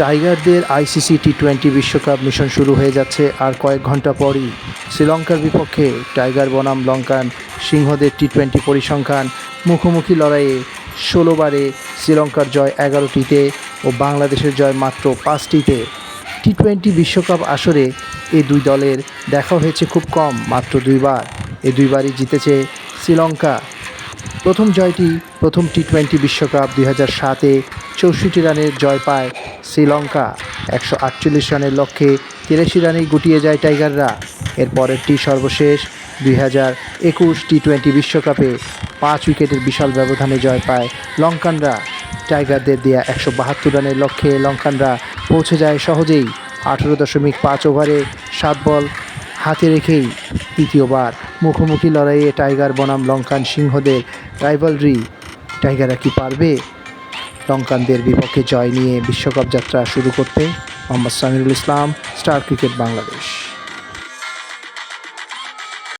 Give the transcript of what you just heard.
টাইগারদের ICC T twenty বিশ্বকাপ mission শুরু হয়ে যাচ্ছে আর কয়েক ঘণ্টা পরই। শ্রীলঙ্কার বিপক্ষে টাইগার বনাম লঙ্কান সিংহদের টি টোয়েন্টি পরিসংখ্যান মুখোমুখি লড়াইয়ে ষোলোবারে শ্রীলঙ্কার জয় এগারোটিতে ও বাংলাদেশের জয় মাত্র পাঁচটিতে। টি টোয়েন্টি বিশ্বকাপ আসরে এই দুই দলের দেখা হয়েছে খুব কম, মাত্র দুইবার। এ দুইবারই জিতেছে শ্রীলঙ্কা। প্রথম জয়টি প্রথম টি টোয়েন্টি বিশ্বকাপ দুই হাজার সাতে চৌষট্টি রানের জয় পায় শ্রীলঙ্কা। একশো আটচল্লিশ রানের লক্ষ্যে তিরাশি রানেই গুটিয়ে যায় টাইগাররা। এর পরেরটি সর্বশেষ দুই হাজার একুশ টি টোয়েন্টি বিশ্বকাপে পাঁচ উইকেটের বিশাল ব্যবধানে জয় পায় লঙ্কানরা। টাইগারদের দেয়া একশো বাহাত্তর রানের লক্ষ্যে লঙ্কানরা পৌঁছে যায় সহজেই। আঠেরো দশমিক পাঁচ ওভারে সাত বল হাতে রেখেই তৃতীয়বার মুখোমুখি লড়াইয়ে টাইগার বনাম লঙ্কান সিংহদের রাইভালরি। টাইগাররা কি পারবে? লঙ্কানদের বিপক্ষে জয় নিয়ে বিশ্বকাপ যাত্রা শুরু করতে মোহাম্মদ সামিরুল ইসলাম স্টার ক্রিকেট বাংলাদেশ।